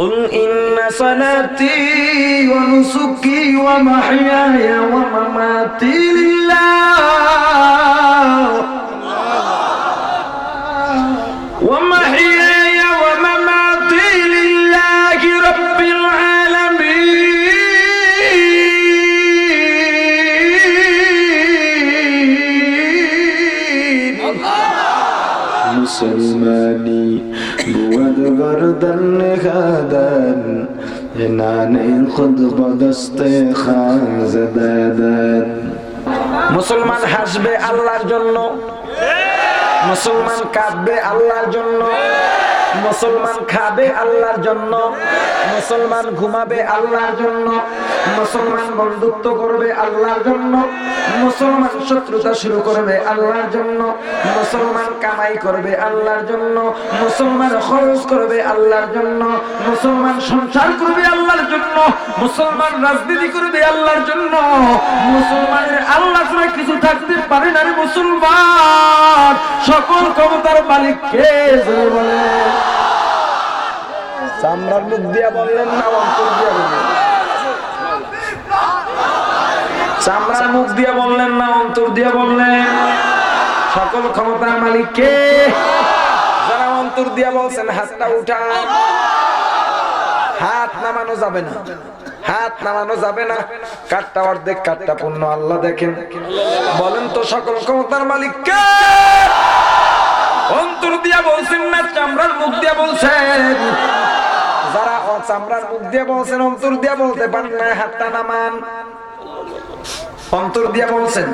قل إن صلاتي ونسكي ومحياي ومماتي لله ومحياي ومماتي لله رب العالمين মুসলমানি বুয়াদ গরদন খাদান নানে খুদ বদস্তে খাজদাদান মুসলমান হাসবে আল্লাহর জন্য মুসলমান কাঁদবে আল্লাহর জন্য মুসলমান খাবে আল্লাহর জন্য, মুসলমান ঘুমাবে আল্লাহর জন্য, মুসলমান বন্ধুত্ব করবে আল্লাহর জন্য, মুসলমান শত্রুতা শুরু করবে আল্লাহর জন্য, মুসলমান কামাই করবে আল্লাহর জন্য, মুসলমান খরচ করবে আল্লাহর জন্য, মুসলমান সংসার করবে আল্লাহর জন্য, মুসলমান রাজনীতি করবে আল্লাহর জন্য, মুসলমানের আল্লাহ ছাড়া কিছু থাকতে পারে না রে মুসলমান। সকল ক্ষমতার মালিক কে বলে চামড়ার মুখ দিয়া বললেন, না, অন্তর দিয়া বললেন চামড়ার মুখ দিয়ে বললেন, না, অন্তর দিয়ে বললেন। সকল ক্ষমতার মালিক কে? যারা অন্তর দিয়ে বলছেন, হাতটা উঠান হাত নামানো যাবে না। হাত নামানো যাবে না। কাঠটা অর্ধেক, কাঠটা পূর্ণ, আল্লাহ দেখেন। বলেন তো, সকল ক্ষমতার মালিক কে? অন্তর দিয়া বলছেন না, চামড়ার মুখ দিয়া চামড়ার মুখ দিয়ে বলছেন, অন্তর দিয়া বলতে পারেন না, হাতটা নামান। অন্তর দিয়া বলছেন।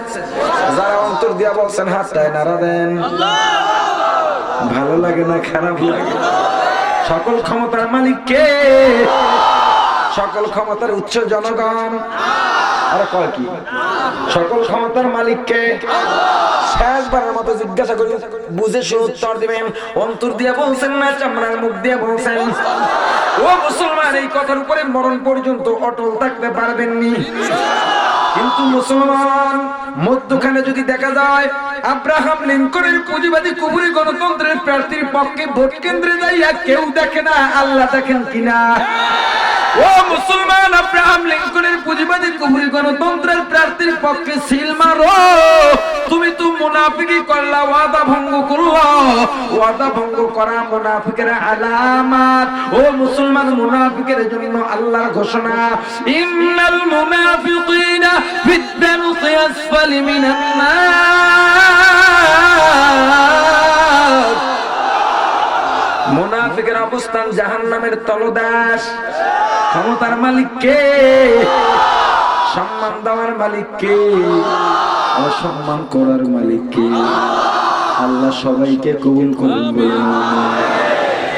যারা অন্তর দিয়া বলছেন, হাতটায় নাড়া দেন। ভালো লাগে না, খারাপ লাগে। সকল ক্ষমতার মালিক কে? সকল ক্ষমতার উচ্চ জনগণ। আর কয় কি? সকল ক্ষমতার মালিক কে? শেষবারের মতো জিজ্ঞাসা করি বুঝে সে উত্তর দিবেন। অন্তর দিয়ে বলছেন না, চামড়ার মুখ দিয়ে বলছেন। ও মুসলমান, এই কথার উপরে মরণ পর্যন্ত অটল থাকতে পারবেননি। কিন্তু মুসলমান, মধ্যখানে যদি দেখা যায়, আব্রাহাম লিঙ্কনের পুঁজিবাদী কুবুরি গণতন্ত্রের প্রার্থীর পক্ষে ভোট কেন্দ্রে যাইয়া কেউ দেখে না, আল্লাহ দেখেন কিনা। ও মুসলমান, আব্রাহাম লিঙ্কনের পুঁজিবাদী কুবুরি গণতন্ত্রের প্রার্থীর পক্ষে সিল মারো। তুমি তো মুনাফিকি ওয়াদা ভঙ্গ করল। ওয়াদা ভঙ্গ করা মুনাফিকের আলামাত। ও মুসলমান মুনাফিকের জন্য আল্লাহর ঘোষণা, ইন্নাল মুনাফিকিনা ফিদ-দারকি আসফালি মিনান নার। মুনাফিকের অবস্থান জাহান্নামের তলদাস ক্ষমতার মালিক কে? সম্মান দেওয়ার মালিক কে? অসম্মান করার মালিক কে? আল্লাহ সবাইকে কবুল করুন